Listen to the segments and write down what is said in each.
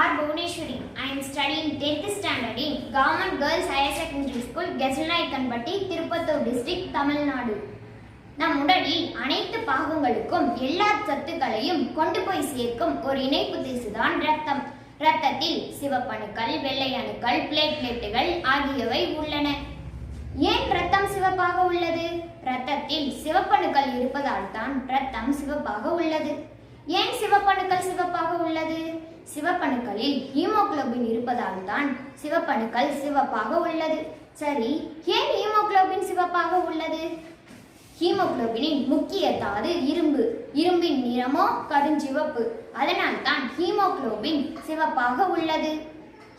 R Bhuvaneswari. I am studying tenth standard in government girls higher secondary school Kesalnayakkanpatti Tirupattur district Tamil Nadu நம் உடலில் அனைத்து பாகங்களுக்கும் எல்லா சத்துக்களையும் கொண்டு போய் சேர்க்கும் ஒரு இணைப்பு திசுதான் ரத்தம். ரத்தத்தில் சிவப்பணுக்கள் வெள்ளை அணுக்கள் பிளேட்லெட்டுகள் ஆகியவை உள்ளன. ஏன் ரத்தம் சிவப்பாக உள்ளது? ரத்தத்தில் சிவப்பணுக்கள் இருப்பதால் தான் ரத்தம் சிவப்பாக உள்ளது. ஏன் சிவப்பணுக்கள் சிவப்பாக உள்ளது? சிவப்பணுக்களில் ஹீமோகுளோபின் இருப்பதால் தான் சிவப்பணுக்கள் சிவப்பாக உள்ளது. சரி ஏன் ஹீமோகுளோபின் சிவப்பாக உள்ளது? ஹீமோகுளோபினின் முக்கிய தாது இரும்பு. இரும்பின் நிறமோ கருஞ்சிவப்பு அதனால் தான் ஹீமோகுளோபின் சிவப்பாக உள்ளது.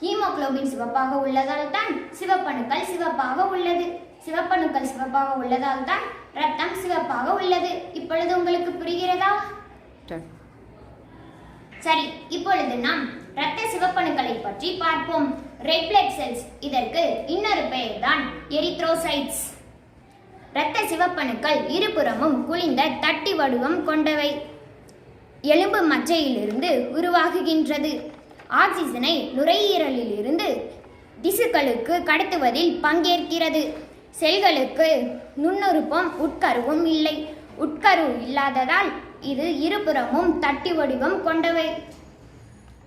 ஹீமோகுளோபின் சிவப்பாக உள்ளதால் தான் சிவப்பணுக்கள் சிவப்பாக உள்ளது. சிவப்பணுக்கள் சிவப்பாக உள்ளதால் தான் ரத்தம் சிவப்பாக உள்ளது. இப்பொழுது உங்களுக்கு புரிகிறதா? சரி இப்பொழுது நாம் இரத்த சிவப்பணுக்களை பற்றி பார்ப்போம். ரெட் பிளட் செல்ஸ் இதற்கு இன்னொரு பெயர் தான் எரித்ரோசைட்ஸ் இரத்த சிவப்பணுக்கள் இருபுறமும் குளிந்த தட்டி வடிவம் கொண்டவை. எலும்பு மச்சையிலிருந்து உருவாகுகின்றது. ஆக்சிஜனை நுரையீரலில் இருந்து திசுக்களுக்கு கடத்துவதில் பங்கேற்கிறது. செல்களுக்கு நுண்ணுறுப்பும் உட்கருவும் இல்லை. உட்கரு இல்லாததால் இது இருபுறமும் தட்டி வடிவம் கொண்டவை.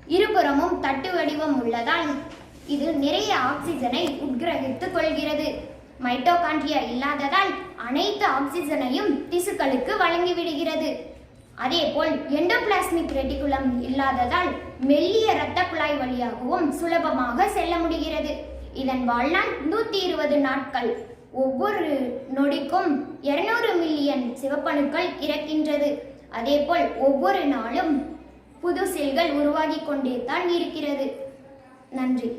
இருபுறமும் தட்டு வடிவம் உள்ளதால் இது நிறைய ஆக்சிஜனை உட்கிரகித்துக் கொள்கிறது. மைட்டோகாண்ட்ரியா இல்லாததால் அனைத்து ஆக்சிஜனையும் திசுக்களுக்கு வழங்கிவிடுகிறது. அதேபோல் எண்டோபிளாஸ்மிக் ரெட்டிகுலம் இல்லாததால் மெல்லிய இரத்த குழாய் வழியாகவும் சுலபமாக செல்ல முடிகிறது. இதன் வாழ்நாள் நூற்றி இருபது நாட்கள். ஒவ்வொரு நொடிக்கும் இருநூறு மில்லியன் சிவப்பணுக்கள் இறக்கின்றது. அதேபோல் ஒவ்வொரு நாளும் புது செல்கள் உருவாகி கொண்டே தான் இருக்கிறது. நன்றி.